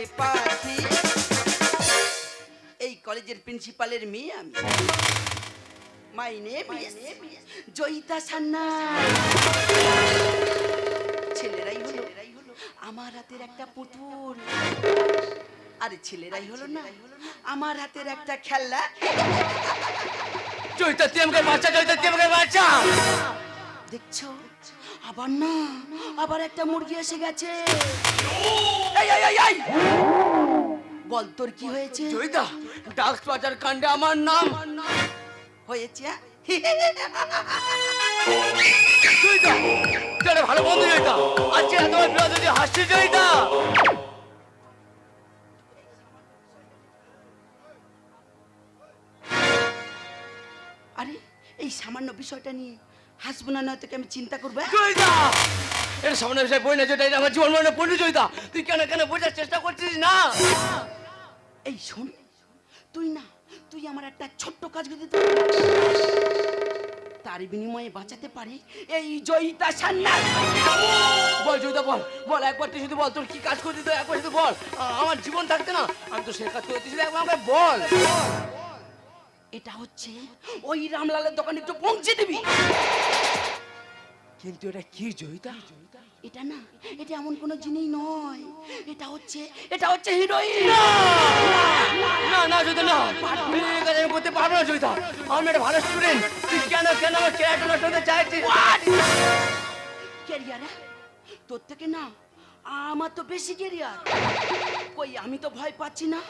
আকাশে পাখি। এই কলেজের প্রিন্সিপালের মেয়ে আমি। মাই নেম জয়িতা সান্না। ছেলেরাই হলো। আমার হাতের একটা পুতুল। আরে ছেলেরাই হলো না। আমার হাতের একটা খেলনা। জয়িতা তুই আমাকে বাচ্চা জয়িতা তুই আমাকে বাচ্চা দেখছ? আবার না আবার একটা মুরগি এসে গেছে। এই, এই, এই, এই! বল তোর কি হয়েছে? জয়িতা ডাক্স বাজার কাণ্ডে আমার নাম। হয়েছে হ্যাঁ? জয়িতা তুই ভালো বন্ধু জয়িতা। আজকে তোমার বিরোধী যদি হাসছিস জয়িতা। আরে এই সামান্য বিষয়টা নিয়ে হাসবো না নয়তো কি আমি চিন্তা করব? জয়িতা! এটা সামনে বিষয় বই না যেটা এটা আমার জীবন মনে পড়ল জয়িতা। তুই কেন কেন বোঝার চেষ্টা করছিস না? এই শোন তুই না তুই আমার একটা ছোট্ট কাজ করে দিতে? তার বিনিময়ে বাঁচাতে পারি এই জয়িতা সান্নাল। বল জয়িতা বল। বল একবার তুই শুধু বল তোর কি কাজ করছিস তো একবার শুধু বল। আমার জীবন থাকতে না আমি তো সে কাজ করতেছি একবার আমাকে বল। এটা হচ্ছে ওই রামলালের দোকানে একটু পৌঁছে দিবি। কিন্তু এটা কি জয়িতা? এটা না এটা এমন কোনো জিনিস নয়। এটা হচ্ছে এটা হচ্ছে হিরোইন। না না জয়িতা না। আমি করতে পারব না জয়িতা। আমি একটা ভালো স্টুডেন্ট তুই কেন কেন আমার ক্যারেক্টার নষ্ট হতে চাইছিস? ক্যারিয়ার তোর থেকে না আমার তো বেশি ক্যারিয়ার কই আমি তো ভয় পাচ্ছি না।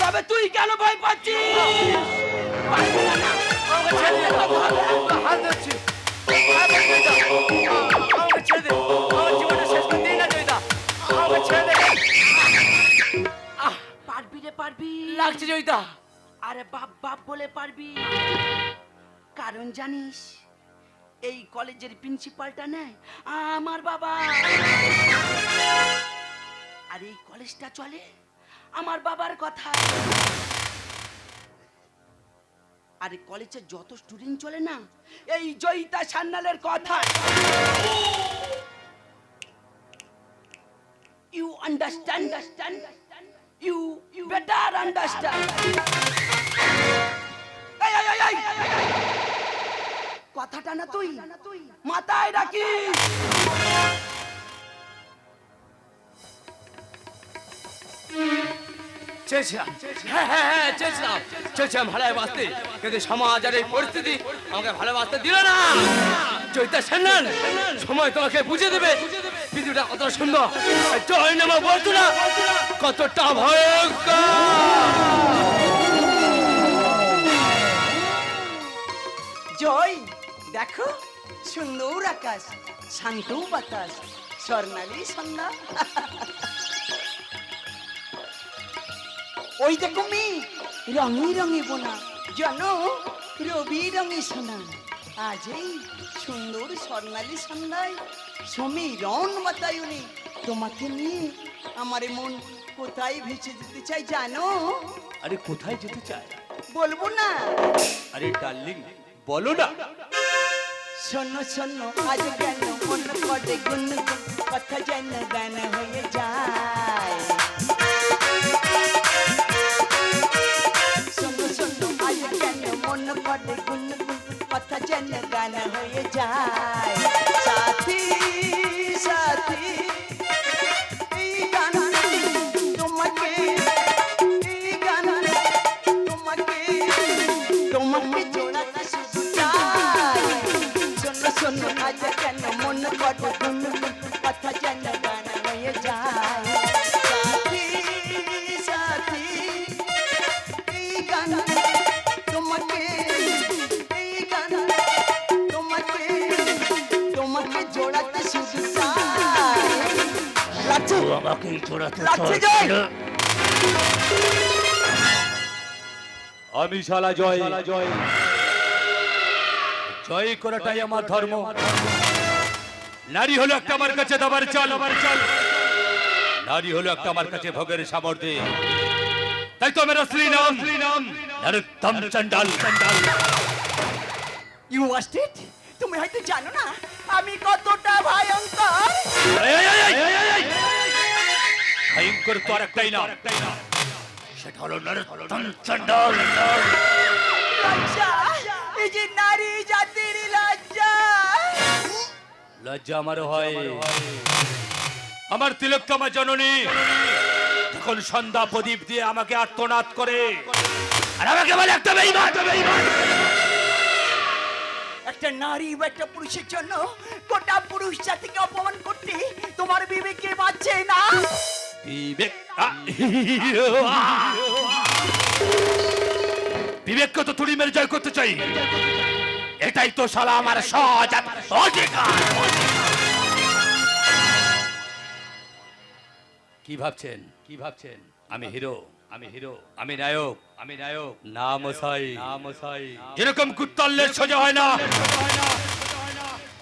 তবে তুই কেন ভয় পাচ্ছিস? পারবি রে পারবি লাগছে জয়িতা আরে বাপ বাপ বলে পারবি কারণ জানিস এই কলেজের প্রিন্সিপালটা নেয় আমার বাবা আর এই কলেজটা চলে আমার বাবার কথা আর এই কলেজের যত স্টুডেন্ট চলে না, এই জয়িতা সান্যালের কথা। You understand you you better understand! কথাটা না তুই, মাথায় রাখিস। চেয়েছিলাম। হ্যাঁ হ্যাঁ হ্যাঁ চেয়েছিলাম। চেয়েছিলাম ভালোয় বাঁচতে কিন্তু সমাজ আর এই পরিস্থিতি আমাকে ভালো বাঁচতে দিল না। চৈতা সেনান, সময় তোমাকে বুঝে দেবে। পৃথিবীটা কত সুন্দর। জয় নামা বলতো না কতটা ভয়ঙ্কর। জয়, দেখো, সুন্দর আকাশ, শান্ত বাতাস, স্বর্ণালী সন্ধ্যা। ওই দেখো মি রঙি রঙে বোনা জানো রবি রঙি সোনা আজ এই সুন্দর স্বর্ণালী সন্ধ্যায় সমীরণ বাতায়নে তোমাকে নিয়ে আমার মন কোথায় ভেসে যেতে চাই জানো? আরে কোথায় যেতে চায়? বলব না। আরে ডার্লিং বলো না। শোনো শোনো আজ কেন মন করে গুন গুন কথা যেন গান হয়ে যায়। কথা যেন গান হয়ে যায় লাগছে জয় আমি শালা জয় জয় জয় করাটাই আমার ধর্ম নারী হলো একটা আমার কাছে দাবার চাল আমার চাল নারী হলো একটা আমার কাছে ভোগের সামর্থ্য তাই তো মেরা শ্রী নাম শ্রী নাম নরোত্তম চন্ডাল চন্ডাল ইউ ওয়াস্টেড তুমি হয়তো জানো না আমি কতটা ভয়ঙ্কর ভয়ঙ্কর তো আর একটাই না সেটা হলো লজ্জা এই যে নারী জাতির লজ্জা। লজ্জা আমার হয়। আমার তিলকতমা জননী যখন সন্ধ্যা প্রদীপ দিয়ে আমাকে আত্মনাদ করে আর আমাকে বলে একটা বেঈমান একটা নারী বা একটা পুরুষের জন্য গোটা পুরুষ জাতিকে অপমান করতে তোমার বিবেকে বাঁচছে না। বিবেক বিবেককে তো তুড়ি মেরে জয় করতে চাই। এটাই তো শালা আমার সহজ অধিকার। কি ভাবছেন? কি ভাবছেন? আমি হিরো আমি হিরো আমি নায়ক আমি নায়ক। না মশাই। না মশাই। এরকম কুত্তাল্লের সোজা হয় না।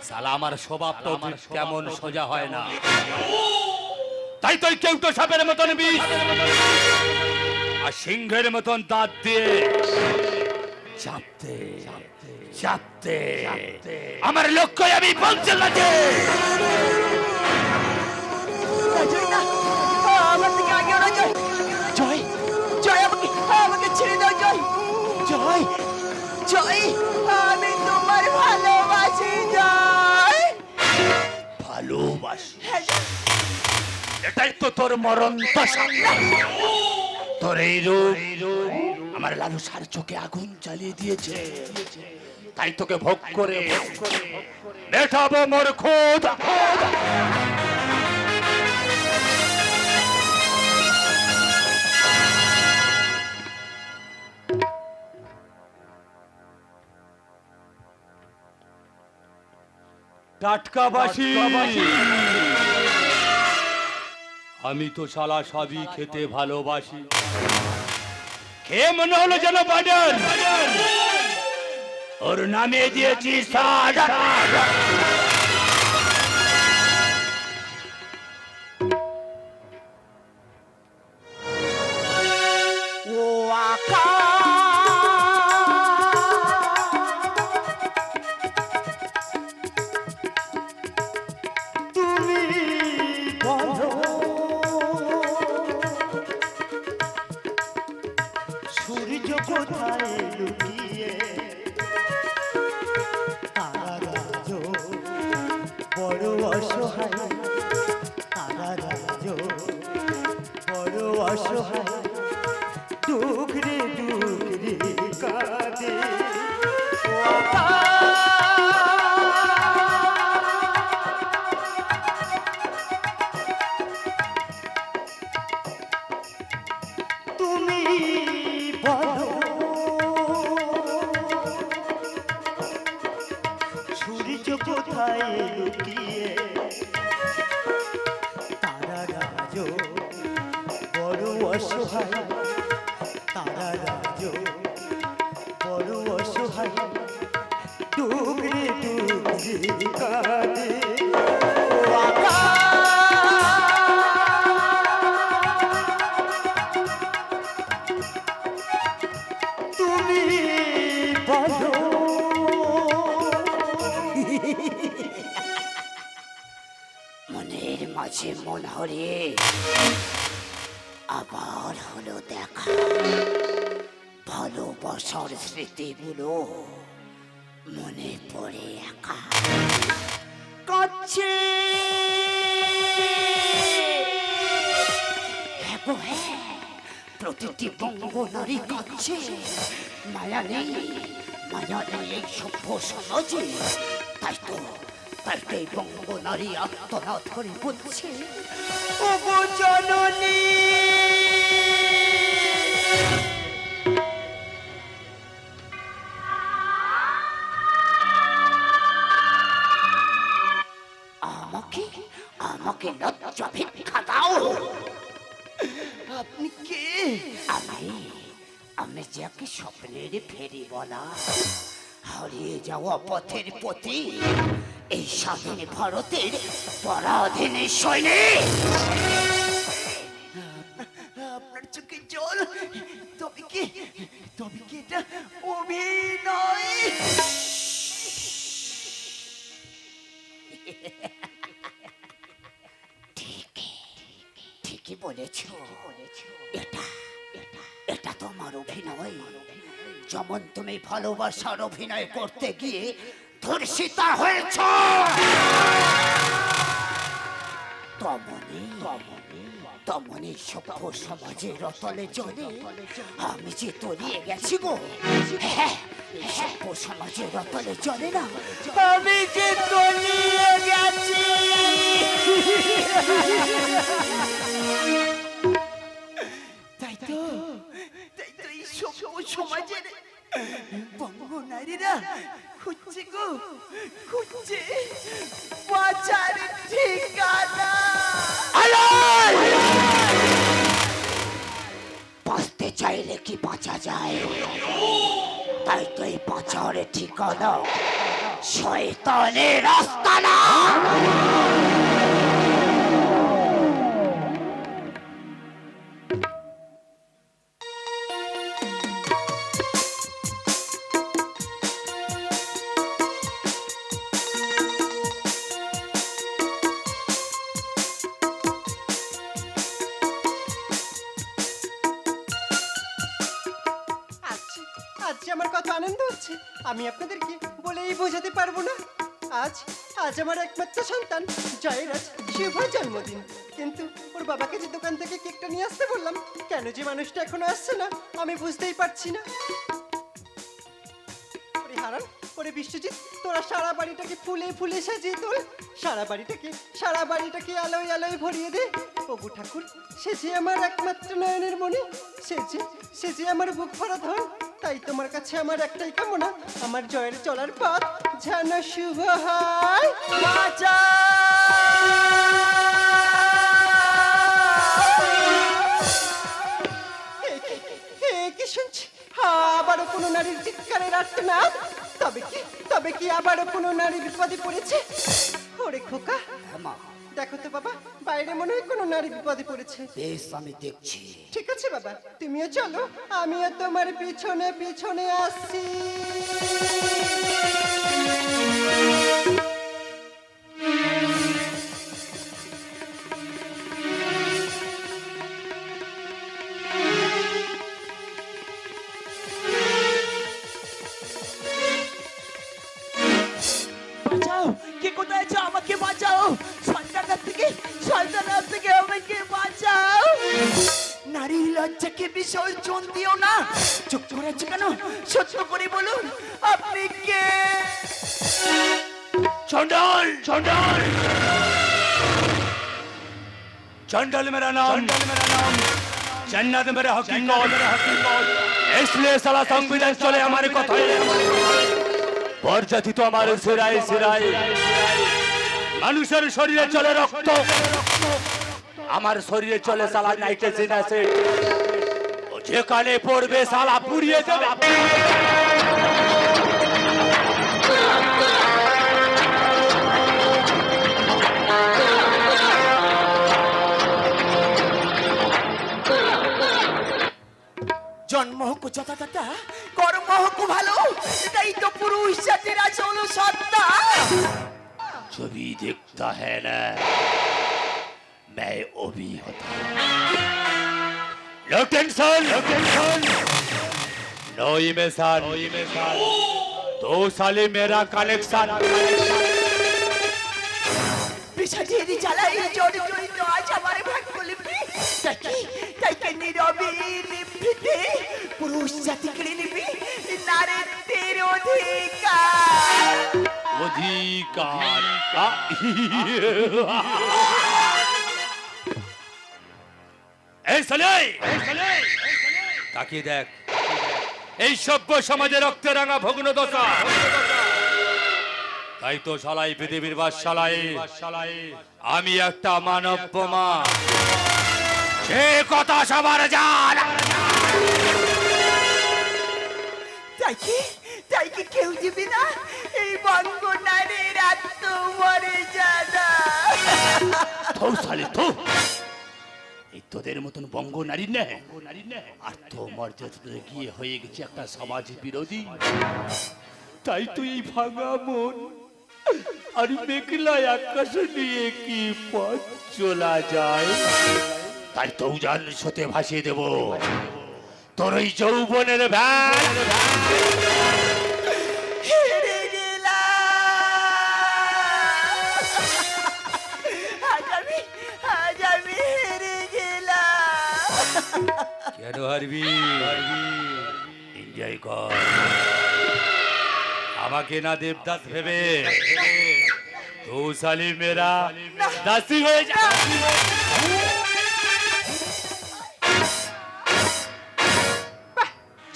সালা আমার স্বভাব তো কেমন সোজা হয় না। তাই তো কেউ তো সাপের মতন বিষ। আর সিংহের মতন দাঁত দিয়ে চাপতে চাপতে। আমার লক্ষ্য আমি জয় না আমার থেকে আগে ওরা জয়। জয় জয় আমাকে আমাকে ছেড়ে দাও জয়। জয় জয় আমি তোমার ভালোবাসি জয়। ভালোবাসি। হ্যাঁ। এটাই তো তোর মরণ দশা। তোর এই রূপ আমার লালু সার চোখে আগুন জ্বালিয়ে দিয়েছে। তাই তোকে ভোগ করে মেটাবো মোর খোদ। টাটকা বাসি আমি তো শালা সবই খেতে ভালোবাসি। খেয়ে মনে হলো যেন বাজার ওর নামে দিয়েছি সাদা আবার হলো দেখা। ভালোবাসার স্মৃতিগুলো মনে পড়ে একা। কাছে হ্যাঁ হ্যাঁ, প্রতিটি বঙ্গ নারী কাছে মায়া নেই মায়া নেই এই সভ্য সমাজে। তাই তো তাই তো এই বঙ্গ নারী আত্মনাথ করে বলছে। ও জননী! আমাকে আমাকে লজ্জা ভিক্ষা দাও। আপনি কে? আমি আমি যাকে স্বপ্নের ফেরি বলা। হারিয়ে যাওয়া পথের প্রতি এই স্বাধীন ভারতের পরাধীনে সৈনিক। বলেছ এটা এটা তোমার অভিনয়। যেমন তুমি ভালোবাসার অভিনয় করতে গিয়ে ধর্ষিতা হয়েছ। তমনি তমনি সভ্য রতলে জলে আমি যে তলিয়ে গেছি গো। হ্যাঁ সভ্য সমাজের রতলে জলে না। আমি যে তলিয়ে গেছি। সমাজের বঙ্গ নারীরা খুঁজছে গো খুঁজছে বাঁচার ঠিকানা। বাঁচতে চাইলে কি বাঁচা যায়? তাই তো এই বাঁচার ঠিকানা শয়তানের রাস্তা না কত আনন্দ হচ্ছে, আমি আপনাদেরকে বলেই বোঝাতে পারব না। আজ আজ আমার একমাত্র সন্তান, জয়রাজ, শুভ জন্মদিন। কিন্তু ওর বাবাকে যে দোকান থেকে কেকটা নিয়ে আসতে বললাম, কেন যে মানুষটা এখনও আসছে না, আমি বুঝতেই পারছি না। হারান, ওরে বিশ্বজিৎ, তোরা সারা বাড়িটাকে ফুলে ফুলে সাজিয়ে তোল। সারা বাড়িটাকে সারা বাড়িটাকে আলোয় আলোয় ভরিয়ে দে। ওগো ঠাকুর, সে যে আমার একমাত্র নয়নের মনে, সে যে সে যে আমার বুক ভরা ধন। তাই তোমার কাছে আমার একটাই কামনা আমার জয়ের চলার পথ যেন শুভ হয়। কি- শুনছি? আবারও কোনো নারীর চিৎকারের আর্তনাদ? তবে কি তবে কি আবারও কোনো নারী বিপদে পড়েছে? ওরে খোকা। দেখো তো বাবা বাইরে মনে হয় কোনো নারী বিপদে পড়েছে। বেশ আমি দেখছি। ঠিক আছে বাবা। তুমিও চলো আমিও তোমার পিছনে পিছনে আসছি। নারী লজ্জাকে বিসর্জন দিও না চুপ করে আছো কেন সত্য করে বলুন আপনি কে चंडाल चंडाल चंडाल मेरा नाम चंडाल मेरा नाम जन्नत मेरा हकीकत इसलिए साला संविधान चले हमारे কথায় বরজাতি তো আমার সিরায় সিরায় মানুষের শরীরে চলে রক্ত আমার শরীরে চলে সালা নাইট্রোজেন আছে। যেখানে পড়বে সালা পুড়িয়ে দেবে। জন্ম হোক যথাযথা কর্ম হোক ভালো এটাই তো পুরুষ জাতির আছে সত্তা। ছবি দেখতা হ্যাঁ না। ना मैं वो भी होता हूँ low tension low tension no इमेसान no इमेसान दो साले मेरा कलेक्शन বিষাদের জ্বালাই জড়ে জড়িত আজ আমার ভাগ্য লিপি তাকে তাকে নীরবে নিভৃতে পুরুষ জাতি কেড়ে নিবি নারীদের অধিকার अधिकार का এই সালে তাকিয়ে দেখ। এই সভ্য সমাজে রক্তে রাঙা ভগ্ন দশা। তাই তো শালাই পৃথিবীর বাস আমি একটা মানব বোমা সে কথা সবার জান। তাই কি? তাই কি কেউ দিবি না? এই বঙ্গ নারীর আত্মমরে জানা থৌ সালে থৌ। এই তোদের মতন বঙ্গ নারী নে আর তোমার যতটা গিয়ে হয়ে গেছে একটা সমাজ বিরোধী। তাই তুই এই ভাঙা মন আর মেঘলা আকাশ নিয়ে কি পথ চলা যায়? তাই তৌজান সতে ভাসিয়ে দেব। তোর ওই যৌবনের ভ্যান। কেন হারবি? এনজয় কর। আমাকে না দেবদাস ভেবে তো সালি মেরা দাসী হয়ে যা।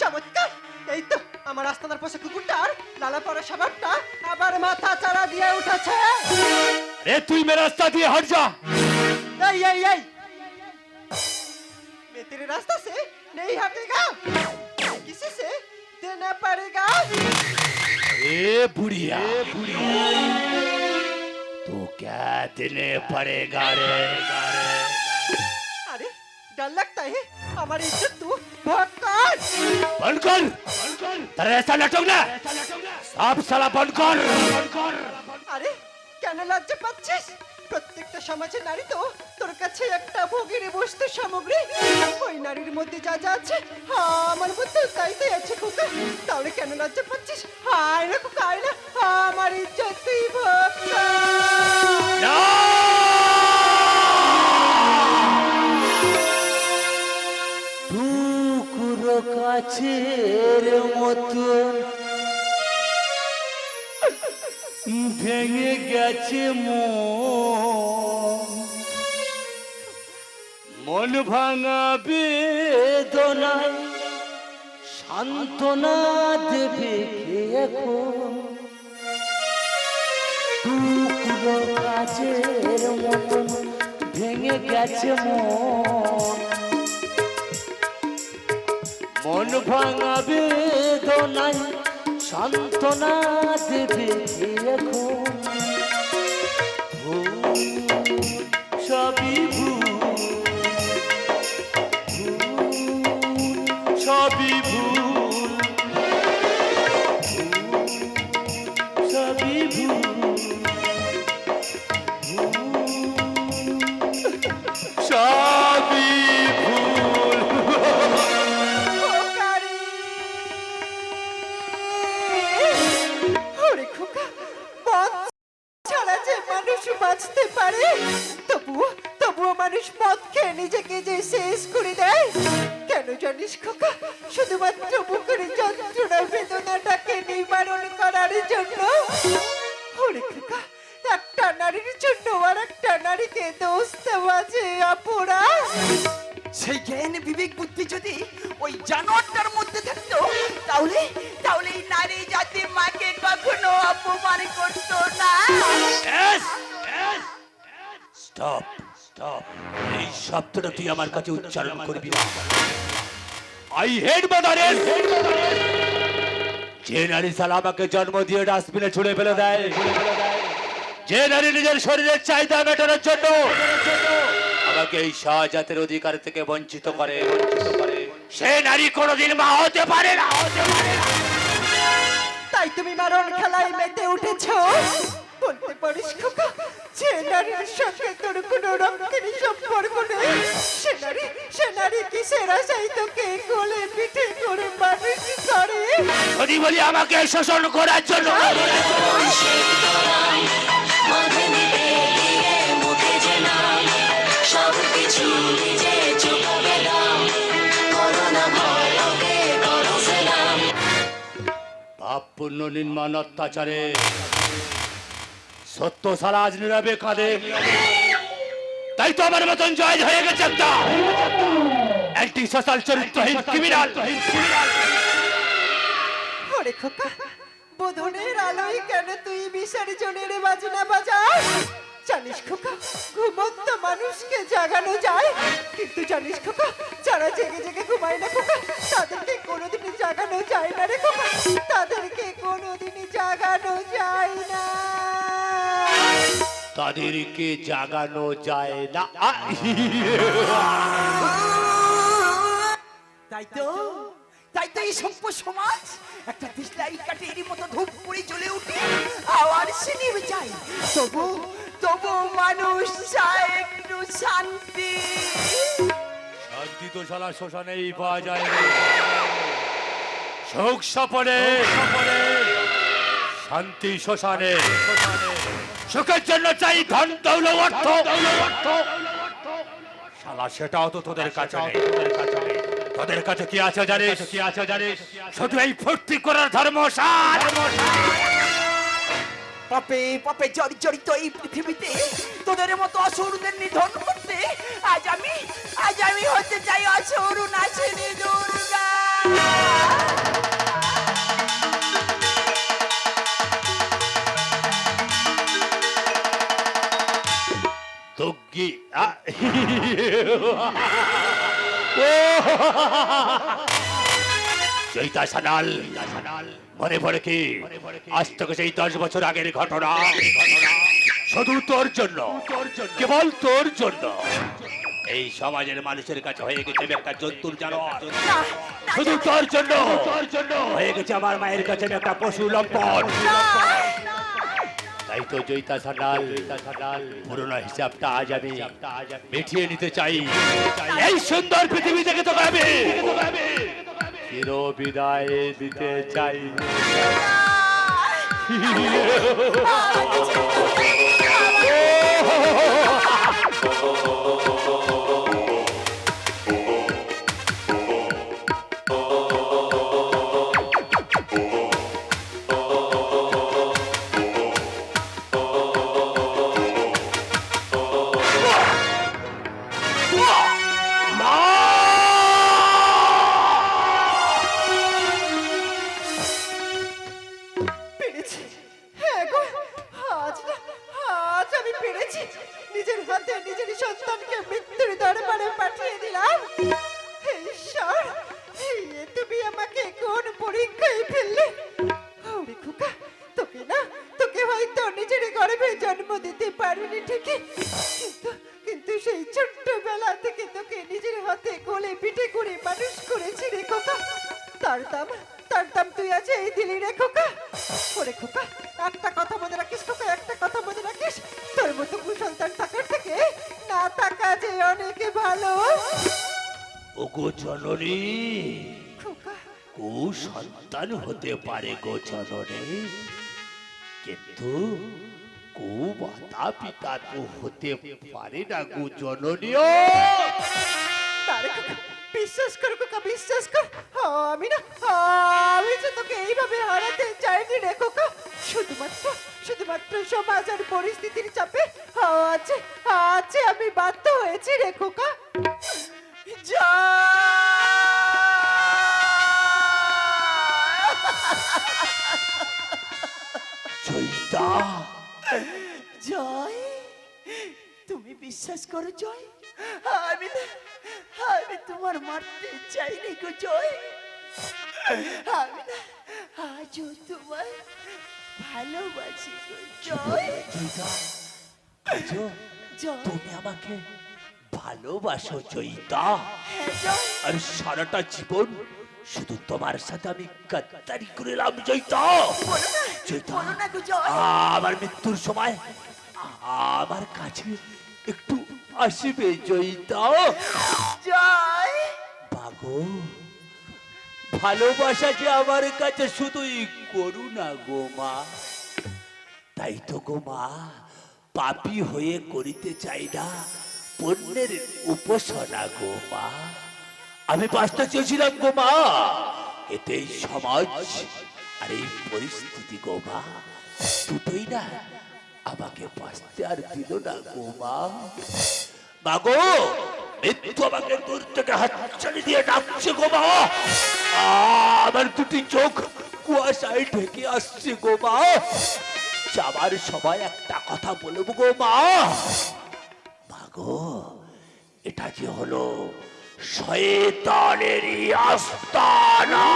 চমৎকার। এই তো আমার আস্তানার পাশে কুকুরটার লালা পড়া সাবারটা আবার মাথা চারা দিয়ে উঠেছে। রে তুই মেরা রাস্তা দিয়ে হট যা। এই এই এই तेरे रास्ता से नहीं हटेगा किसी से देना पड़ेगा ए बुढ़िया तो क्या देने पड़ेगा रे अरे डर लगता है हमारी इज्जत तू बहुत कर बंद कर तेरा ऐसा नाटक ना सब साला बंद कर আরে কেন লজ্জা পাচ্ছিস প্রত্যেকটা সমাজের নারী তো তোর কাছে একটা ভোগের বস্তু সামগ্রী। ওই নারীর মধ্যে যা যা আছে আমার মধ্যে তাই তাই আছে খোকা। তাহলে কেন লজ্জা পাচ্ছিস? হায় না খোকা না আমার ইজ্জত তুই কাছের মতো। ভেঙে গেছে মন। মন ভাঙা বেদনায় সান্ত্বনা দেবে এখন? টুকরো মতন ভেঙে গেছে মন। মন ভাঙা বেদনায় সান্ত্বনা দেবে এখন? খোকা, মদ ছাড়া যে মানুষ বাঁচতে পারে তবুও তবুও মানুষ মদ খেয়ে নিজেকে যে শেষ করে দেয়। কেন জানিস খোকা শুধুমাত্র বুকের যন্ত্রণা বেদনাটাকে নিবারণ করার জন্য? ওরে খোকা একটা নারীর জন্য আর একটা নারীকে দোষ দেওয়া যে অপরাধ। সেই জ্ঞান বিবেক বুদ্ধি যদি ওই জানোয়ারটার মধ্যে থাকতো তাহলে তাহলে এই নারী জাতি কখনো অপমান করতো না। Stop stop. এই শব্দটা তুই আমার কাছে উচ্চারণ করবি। হেড মাদারের যে নারী সালা আমাকে জন্ম দিয়ে ডাস্টবিনে ছুড়ে ফেলে দেয়, যে নারী নিজের শরীরের চাহিদা মেটানোর জন্য আমাকে এই সহজাতের অধিকার থেকে বঞ্চিত করে। সে নারী কোনোদিন মা হতে পারে না হতে পারে না। তুমি মারণ খেলায় মেতে উঠেছ? বলতে পারিস খোকা যে নারীর সঙ্গে তোর কোনো রক্তের সম্পর্ক নেই। সে নারী সে নারী কিসের আশাই তোকে কোলে পিঠে করে মানুষ করে? যদি বলি আমাকে শোষণ করার জন্য। সব কিছু নিজে চুকাবে পুণ্য নির্মাণ অত্যাচারে। সত্য সারা আজ নীরবে কাঁদে। তাই তো আমার মতন জয় হয়ে গেছে একটা। অ্যান্টি সোশ্যাল চরিত্রহীন ক্রিমিনাল। বোধনের আলোয় কেন তুই বিসর্জনের বাজনা বাজাস? জানিস খোকা ঘুমন্ত মানুষকে জাগানো যায়। কিন্তু জানিস খোকা যারা জেগে জেগে ঘুমায় না খোকা তাদেরকে কোনোদিনই জাগানো যায় না রে খোকা। তাদেরকে কোনোদিনই জাগানো যায় না। তাদেরকে জাগানো যায় না। তাই তো তাই তো এই সভ্য সমাজ একটা দিশলাই কাঠের মতো ধূপ করে জ্বলে উঠে আবার সে নেমে যায়। তবু তবু মানুষ চায় একটু শান্তি। শান্তি তো শালা শ্মশানেই পাওয়া যায় শোক সপনে শান্তি শ্মশানে। সুখের জন্য চাই ধন দৌল অর্থ শালা, সেটাও তো তোদের কাছে তোদের কাছে কি আছে জানিস? কি আছে জানিস শুধু এই ফুর্তি করার ধর্ম সার পাপে পাপে জর্জরিত এই পৃথিবীতে। তোদের মতো অসুরদের নিধন করতে আজ আমি আজ আমি হতে চাই অসুর নাচিনি দুর্গা। তুগ্গি জয়িতা সানাল মনে পড়ে কি? আজ থেকে সেই দশ বছর আগের ঘটনা। শুধু তোর জন্য। কেবল তোর জন্য। এই সমাজের মানুষের কাছে হয়ে গেছে একটা জন্তুর জানোয়ার। শুধু তোর জন্য। তোর জন্য। হয়ে গেছে আমার মায়ের কাছে একটা পশু লম্পট। তাই তো জয়িতা সানাল পুরোনো হিসাবটা আজ আমি মিটিয়ে নিতে চাই। এই সুন্দর পৃথিবী থেকে তো আমি। চির বিদায় দিতে চাই। পেরেছি ওগো জননী। কু সন্তান হতে পারে গো জননী। কিন্তু কু মাতা পিতা তো হতে পারে না গো জননী। বিশ্বাস কর খোকা বিশ্বাস কর। আমি না আমি যে তোকে এইভাবে হারাতে চাইনি রে খোকা। শুধুমাত্র শুধুমাত্র সমাজ আর পরিস্থিতির চাপে আছে আছে আমি বাধ্য হয়েছি রে খোকা। জয়িতা জয়। তুমি বিশ্বাস করো জয়। আমি আমি তোমার মারতে চাইনি গো জয়। আমি আজও তোমার ভালোবাসি গো জয়। জয়। তুমি আমাকে ভালোবাসো জয়িতা আর সারাটা জীবন শুধু তোমার সাথে আমি গাদ্দারি করিলাম জয়িতা জয়িতা আমার মৃত্যুর সময় আমার কাছে একটু আসবে জয়িতা জয়। বাগো ভালোবাসা যে আমার কাছে শুধুই করুণা গো মা। তাই তো গো মা পাপি হয়ে করিতে চাই না। পণ্যের উপাসনা গো মা। আমি পাঁচটা চেয়েছিলাম গো মা। এতে এই সমাজ আর এই পরিস্থিতি গো মা। দুটোই না আমাকে বাঁচতে আর দিল না গো মা। মাগো মৃত্যু আমাকে দূর থেকে হাতছানি দিয়ে ডাকছে গো মা। আমার দুটি চোখ কুয়াশায় ঢেকে আসছে গো মা। যাবার সময় একটা কথা বলব গো মা। মাগো এটা কি হলো শয়তানেরই আস্তানা।